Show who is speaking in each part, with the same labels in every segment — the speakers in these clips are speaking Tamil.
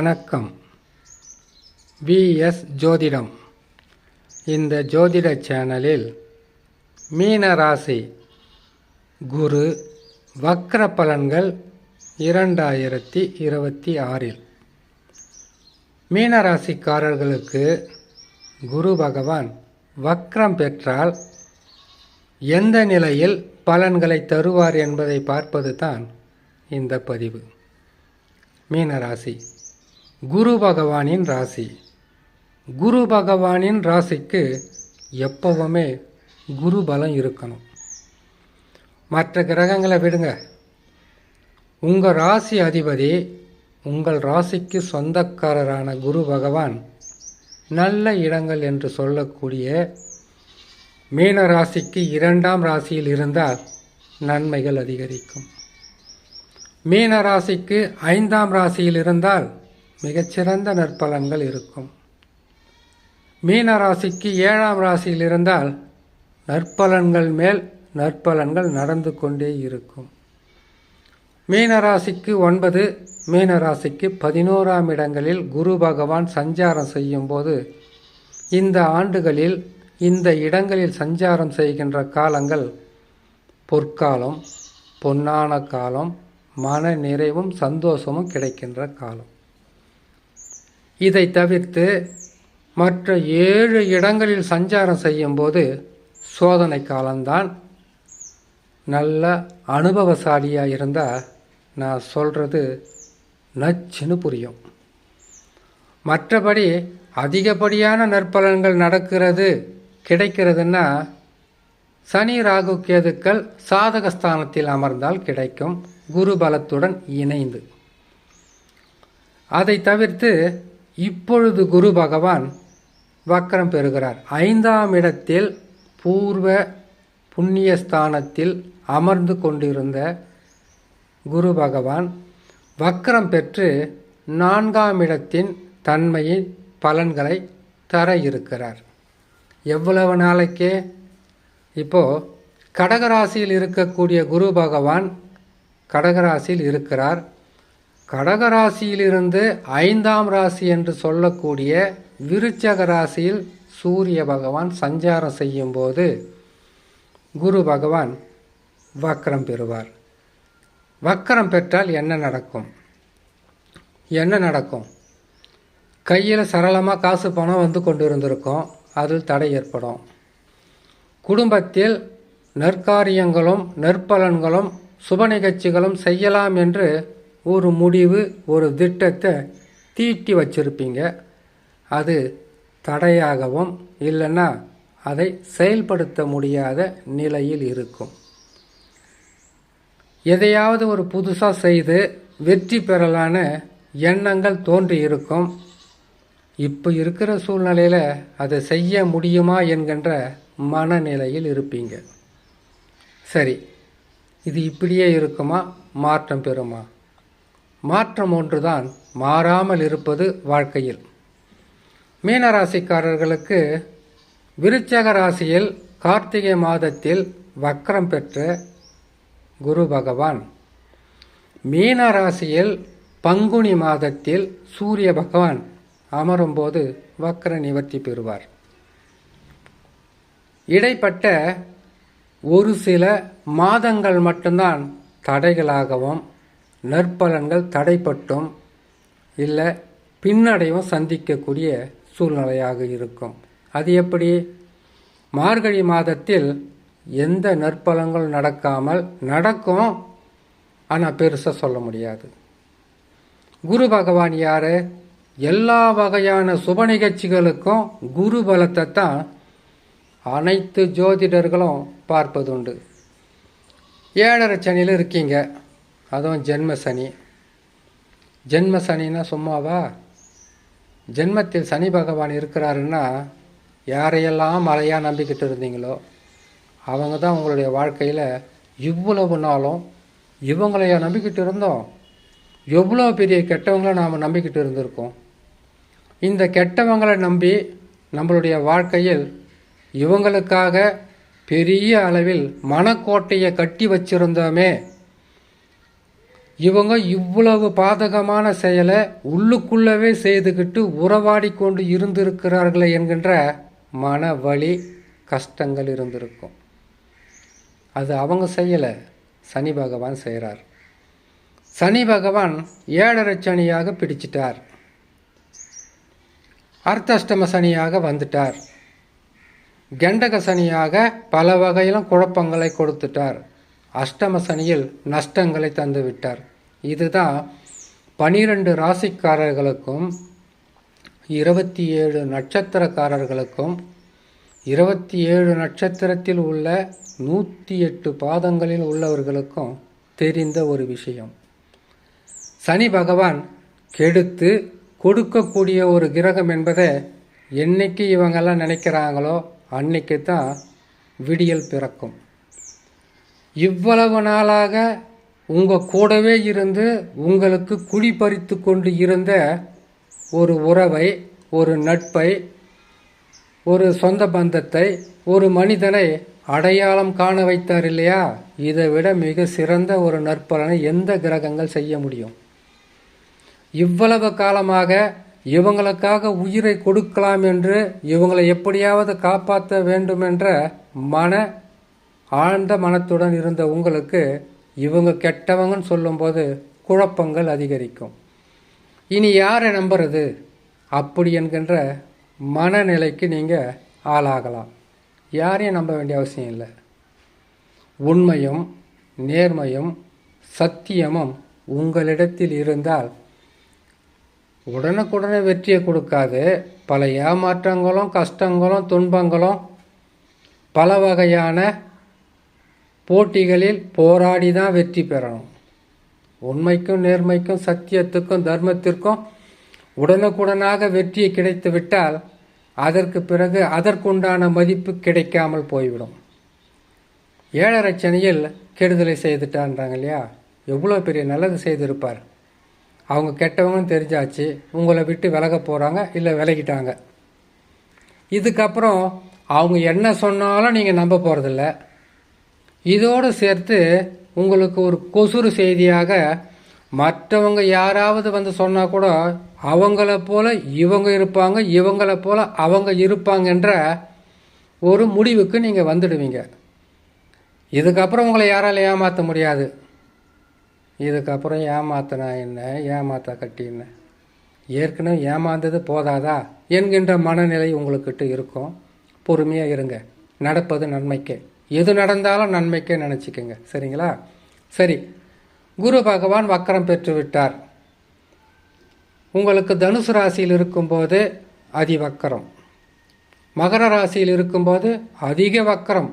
Speaker 1: வணக்கம். விஎஸ் ஜோதிடம். இந்த ஜோதிட சேனலில் மீன ராசி குரு வக்ர பலன்கள் இரண்டாயிரத்தி இருபத்தி ஆறில். மீனராசிக்காரர்களுக்கு குரு பகவான் வக்ரம் பெற்றால் எந்த நிலையில் பலன்களை தருவார் என்பதை பார்ப்பது தான் இந்த பதிவு. மீனராசி குரு பகவானின் ராசி. குரு பகவானின் ராசிக்கு எப்பவுமே குரு பலம் இருக்கணும். மற்ற கிரகங்களை விடுங்க. உங்கள் ராசி அதிபதி உங்கள் ராசிக்கு சொந்தக்காரரான குரு பகவான் நல்ல இடங்கள் என்று சொல்லக்கூடிய மீன ராசிக்கு இரண்டாம் ராசியில் இருந்தால் நன்மைகள் அதிகரிக்கும். மீன ராசிக்கு ஐந்தாம் ராசியில் இருந்தால் மிகச்சிறந்த நற்பலன்கள் இருக்கும். மீன ராசிக்கு ஏழாம் ராசியில் இருந்தால் நற்பலன்கள் மேல் நற்பலன்கள் நடந்து கொண்டே இருக்கும். மீன ராசிக்கு ஒன்பது மீன ராசிக்கு பதினோராம் இடங்களில் குரு பகவான் சஞ்சாரம் செய்யும்போது இந்த ஆண்டுகளில் இந்த இடங்களில் சஞ்சாரம் செய்கின்ற காலங்கள் பொற்காலம் பொன்னான காலம் மன நிறைவும் சந்தோஷமும் கிடைக்கின்ற காலம். இதை தவிர்த்து மற்ற ஏழு இடங்களில் சஞ்சாரம் செய்யும்போது சோதனை காலம்தான். நல்ல அனுபவசாலியாக இருந்தால் நான் சொல்கிறது நச்சுன்னு புரியும். மற்றபடி அதிகப்படியான நற்பலன்கள் நடக்கிறது கிடைக்கிறதுன்னா சனி ராகு கேதுக்கள் சாதகஸ்தானத்தில் அமர்ந்தால் கிடைக்கும். குரு பலத்துடன் இணைந்து. அதை தவிர்த்து இப்பொழுது குரு பகவான் வக்கரம் பெறுகிறார். ஐந்தாம் இடத்தில் பூர்வ புண்ணியஸ்தானத்தில் அமர்ந்து கொண்டிருந்த குரு பகவான் வக்கரம் பெற்று நான்காம் இடத்தின் தன்மையின் பலன்களை தர இருக்கிறார். எவ்வளவு நாளைக்கே? இப்போது கடகராசியில் இருக்கக்கூடிய குரு பகவான் கடகராசியில் இருக்கிறார். கடகராசியிலிருந்து ஐந்தாம் ராசி என்று சொல்லக்கூடிய விருச்சக ராசியில் சூரிய பகவான் சஞ்சாரம் செய்யும்போது குரு பகவான் வக்கரம் பெறுவார். வக்கரம் பெற்றால் என்ன நடக்கும்? என்ன நடக்கும்? கையில் சரளமாக காசு பணம் வந்து கொண்டு இருந்திருக்கும் அதில் தடை ஏற்படும். குடும்பத்தில் நற்காரியங்களும் நற்பலன்களும் சுப நிகழ்ச்சிகளும் செய்யலாம் என்று ஒரு முடிவு ஒரு திட்டத்தை தீட்டி வச்சுருப்பீங்க. அது தடையாகவும் இல்லைன்னா அதை செயல்படுத்த முடியாத நிலையில் இருக்கும். எதையாவது ஒரு புதுசாக செய்து வெற்றி பெறலான எண்ணங்கள் தோன்றி இருக்கும். இப்போ இருக்கிற சூழ்நிலையில் அதை செய்ய முடியுமா என்கின்ற மனநிலையில் இருப்பீங்க. சரி இது இப்படியே இருக்குமா? மாற்றம் பெறுமா? மாற்றம் ஒன்றுதான் மாறாமல் இருப்பது வாழ்க்கையில். மீனராசிக்காரர்களுக்கு விருச்சக ராசியில் கார்த்திகை மாதத்தில் வக்ரம் பெற்ற குரு பகவான். மீன ராசியில் பங்குனி மாதத்தில் சூரிய பகவான் அமரும்போது வக்ர நிவர்த்தி பெறுவார். இடைப்பட்ட ஒரு சில மாதங்கள் மட்டும்தான் தடைகளாகவும் நற்பலன்கள் தடைப்பட்டும் இல்லை பின்னடைவும் சந்திக்கக்கூடிய சூழ்நிலையாக இருக்கும். அது எப்படி? மார்கழி மாதத்தில் எந்த நற்பலங்கள் நடக்காமல் நடக்கும்? ஆனால் பெருசாக சொல்ல முடியாது. குரு பகவான் யார்? எல்லா வகையான சுப நிகழ்ச்சிகளுக்கும் குரு பலத்தை தான் அனைத்து ஜோதிடர்களும் பார்ப்பதுண்டு. ஏழரை சனியில் இருக்கீங்க. அதுவும் ஜென்ம சனி. ஜென்ம சனின்னா சும்மாவா? ஜென்மத்தில் சனி பகவான் இருக்கிறாருன்னா யாரையெல்லாம் மலையாக நம்பிக்கிட்டு இருந்தீங்களோ அவங்க தான் உங்களுடைய வாழ்க்கையில் இவ்வளவு நாளும் இவங்களையா நம்பிக்கிட்டு இருந்தோம். எவ்வளோ பெரிய கெட்டவங்களை நாம் நம்பிக்கிட்டு இருந்திருக்கோம். இந்த கெட்டவங்களை நம்பி நம்மளுடைய வாழ்க்கையில் இவங்களுக்காக பெரிய அளவில் மனக்கோட்டையை கட்டி வச்சிருந்தோமே இவங்க இவ்வளவு பாதகமான செயலை உள்ளுக்குள்ளவே செய்துக்கிட்டு உறவாடி கொண்டு இருந்திருக்கிறார்களே என்கின்ற மன வலி கஷ்டங்கள் இருந்திருக்கும். அது அவங்க செய்யலை. சனி பகவான் செய்கிறார் சனி பகவான் ஏழரை சனியாக பிடிச்சிட்டார். அர்த்தஷ்டம சனியாக வந்துட்டார். கெண்டக சனியாக பல வகையிலும் குழப்பங்களை கொடுத்துட்டார். அஷ்டம சனியில் நஷ்டங்களை தந்துவிட்டார். இதுதான் பனிரெண்டு ராசிக்காரர்களுக்கும் இருபத்தி ஏழு நட்சத்திரக்காரர்களுக்கும் இருபத்தி ஏழு நட்சத்திரத்தில் உள்ள நூற்றி எட்டு பாதங்களில் உள்ளவர்களுக்கும் தெரிந்த ஒரு விஷயம். சனி பகவான் கெடுத்து கொடுக்கக்கூடிய ஒரு கிரகம் என்பதை என்னைக்கு இவங்கெல்லாம் நினைக்கிறாங்களோ அன்னைக்கு தான் விடியல் பிறக்கும். இவ்வளவு நாளாக உங்கள் கூடவே இருந்து உங்களுக்கு குடி பறித்து கொண்டு இருந்த ஒரு உறவை ஒரு நட்பை ஒரு சொந்த பந்தத்தை ஒரு மனிதனை அடையாளம் காண வைத்தார் இல்லையா? இதை விட மிக சிறந்த ஒரு நற்பலனை எந்த கிரகங்கள் செய்ய முடியும்? இவ்வளவு காலமாக இவங்களுக்காக உயிரை கொடுக்கலாம் என்று இவங்களை எப்படியாவது காப்பாற்ற வேண்டும் என்ற மன ஆழ்ந்த மனத்துடன் இருந்த உங்களுக்கு இவங்க கெட்டவங்கன்னு சொல்லும்போது குழப்பங்கள் அதிகரிக்கும். இனி யாரை நம்புறது? அப்படி என்கின்ற மனநிலைக்கு நீங்கள் ஆளாகலாம். யாரையும் நம்ப வேண்டிய அவசியம் இல்லை. உண்மையும் நேர்மையும் சத்தியமும் உங்களிடத்தில் இருந்தால் உடனுக்குடனே வெற்றியை கொடுக்காது. பல ஏமாற்றங்களும் கஷ்டங்களும் துன்பங்களும் பல வகையான போட்டிகளில் போராடி தான் வெற்றி பெறணும். உண்மைக்கும் நேர்மைக்கும் சத்தியத்துக்கும் தர்மத்திற்கும் உடனுக்குடனாக வெற்றியை கிடைத்து விட்டால் அதற்கு பிறகு அதற்குண்டான மதிப்பு கிடைக்காமல் போய்விடும். ஏழரை சனியில் கெடுதலை செய்துட்டான்றாங்க இல்லையா? எவ்வளோ பெரிய நல்லது செய்திருப்பார். அவங்க கெட்டவங்கன்னு தெரிஞ்சாச்சு உங்களை விட்டு விலக போகிறாங்க இல்லை விலகிட்டாங்க. இதுக்கப்புறம் அவங்க என்ன சொன்னாலும் நீங்கள் நம்ப போகிறதில்ல இதோடு சேர்த்து உங்களுக்கு ஒரு கொசுறு செய்தியாக மற்றவங்க யாராவது வந்து சொன்னால் கூட அவங்கள போல் இவங்க இருப்பாங்க இவங்கள போல் அவங்க இருப்பாங்கன்ற ஒரு முடிவுக்கு நீங்கள் வந்துடுவீங்க. இதுக்கப்புறம் உங்களை யாரால் ஏமாற்ற முடியாது. இதுக்கப்புறம் ஏமாத்தினா என்ன? ஏமாத்த கட்டி என்ன? ஏற்கனவே ஏமாந்தது போதாதா? என்கின்ற மனநிலை உங்களுக்கிட்ட இருக்கும். பொறுமையாக இருங்க. நடப்பது நன்மைக்கே. எது நடந்தாலும் நன்மைக்கே நினச்சிக்கோங்க. சரிங்களா? சரி. குரு பகவான் வக்கரம் பெற்று விட்டார். உங்களுக்கு தனுசு ராசியில் இருக்கும்போது அதிவக்கரம். மகர ராசியில் இருக்கும்போது அதிக வக்கரம்.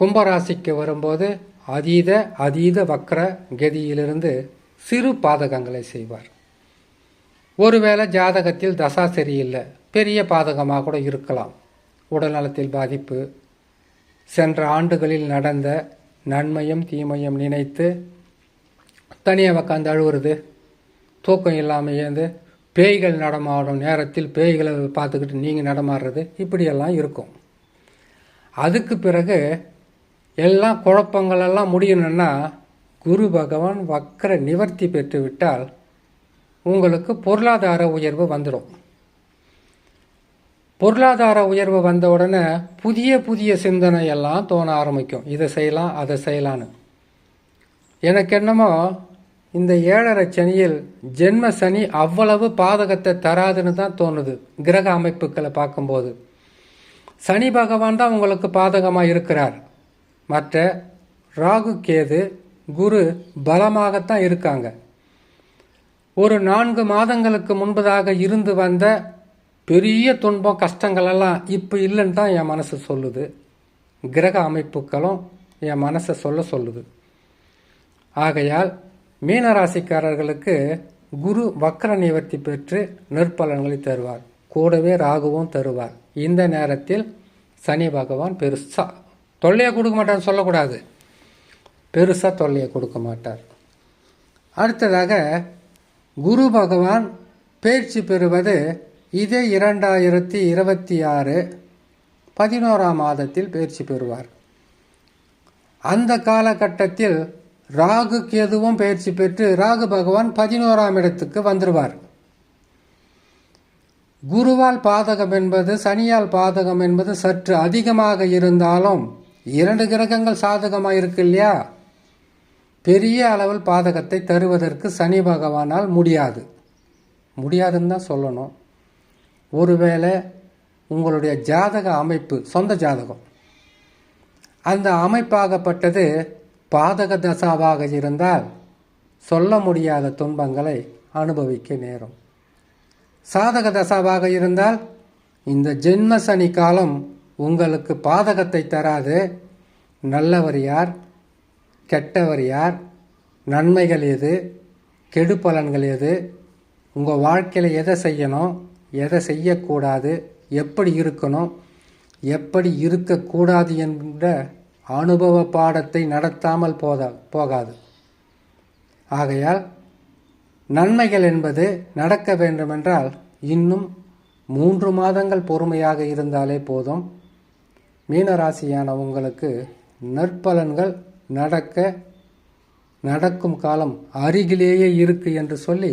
Speaker 1: கும்பராசிக்கு வரும்போது அதீத அதீத வக்கர கதியிலிருந்து சிறு பாதகங்களை செய்வார். ஒருவேளை ஜாதகத்தில் தசா சரியில்லை. பெரிய பாதகமாக கூட இருக்கலாம். உடல்நலத்தில் பாதிப்பு சென்ற ஆண்டுகளில் நடந்த நன்மையும் தீமையும் நினைத்து தனியாக உக்காந்து அழுவுறது தூக்கம் இல்லாமல் ஏந்து பேய்கள் நடமாடும் நேரத்தில் பேய்களை பார்த்துக்கிட்டு நீங்கள் நடமாடுறது இப்படியெல்லாம் இருக்கும். அதுக்கு பிறகு எல்லாம் குழப்பங்களெல்லாம் முடியணும்னா குரு பகவான் வக்கர நிவர்த்தி பெற்று விட்டால் உங்களுக்கு பொருளாதார உயர்வு வந்துடும். பொருளாதார உயர்வு வந்த உடனே புதிய புதிய சிந்தனை எல்லாம் தோண ஆரம்பிக்கும். இதை செய்யலாம் அதை செய்யலான்னு. எனக்கு என்னமோ இந்த ஏழரை சனியில் ஜென்ம சனி அவ்வளவு பாதகத்தை தராதுன்னு தான் தோணுது கிரக அமைப்புகளை பார்க்கும்போது. சனி பகவான் தான் உங்களுக்கு பாதகமாக இருக்கிறார். மற்ற ராகு கேது குரு பலமாகத்தான் இருக்காங்க. ஒரு நான்கு மாதங்களுக்கு முன்பதாக இருந்து வந்த பெரிய துன்பம் கஷ்டங்களெல்லாம் இப்போ இல்லைன்னு தான் என் மனசு சொல்லுது. கிரக அமைப்புகளும் என் மனசை சொல்ல சொல்லுது. ஆகையால் மீனராசிக்காரர்களுக்கு குரு வக்கர நிவர்த்தி பெற்று நற்பலன்களை தருவார். கூடவே ராகுவும் தருவார். இந்த நேரத்தில் சனி பகவான் பெருசாக தொல்லையை கொடுக்க மாட்டார்னு சொல்லக்கூடாது. பெருசாக தொல்லையை கொடுக்க மாட்டார். அடுத்ததாக குரு பகவான் பயிற்சி பெறுவது இதே இரண்டாயிரத்தி இருபத்தி ஆறு பதினோராம் மாதத்தில் பயிற்சி பெறுவார். அந்த காலகட்டத்தில் ராகு கேதுவும் பயிற்சி பெற்று ராகு பகவான் பதினோராம் இடத்துக்கு வந்துடுவார் குருவால் பாதகம் என்பது சனியால் பாதகம் என்பது சற்று அதிகமாக இருந்தாலும் இரண்டு கிரகங்கள் சாதகமாக இருக்கு இல்லையா? பெரிய அளவில் பாதகத்தை தருவதற்கு சனி பகவானால் முடியாது. முடியாதுன்னு தான் சொல்லணும். ஒருவேளை உங்களுடைய ஜாதக அமைப்பு சொந்த ஜாதகம். அந்த அமைப்பாகப்பட்டது பாதக தசாவாக இருந்தால் சொல்ல முடியாத துன்பங்களை அனுபவிக்க நேரும். சாதக தசாவாக இருந்தால் இந்த ஜென்ம சனி காலம் உங்களுக்கு பாதகத்தை தராது. நல்லவர் யார்? கெட்டவர் யார்? நன்மைகள் எது? கெடு பலன்கள் எது? உங்கள் வாழ்க்கையில் எதை செய்யணும்? எதை செய்யக்கூடாது எப்படி இருக்கணும் எப்படி இருக்கக்கூடாது என்ற அனுபவ பாடத்தை நடத்தாமல் போதா போகாது. ஆகையால் நன்மைகள் என்பது நடக்க வேண்டுமென்றால் இன்னும் மூன்று மாதங்கள் பொறுமையாக இருந்தாலே போதும். மீனராசியான உங்களுக்கு நற்பலன்கள் நடக்க நடக்கும் காலம் அருகிலேயே இருக்கு என்று சொல்லி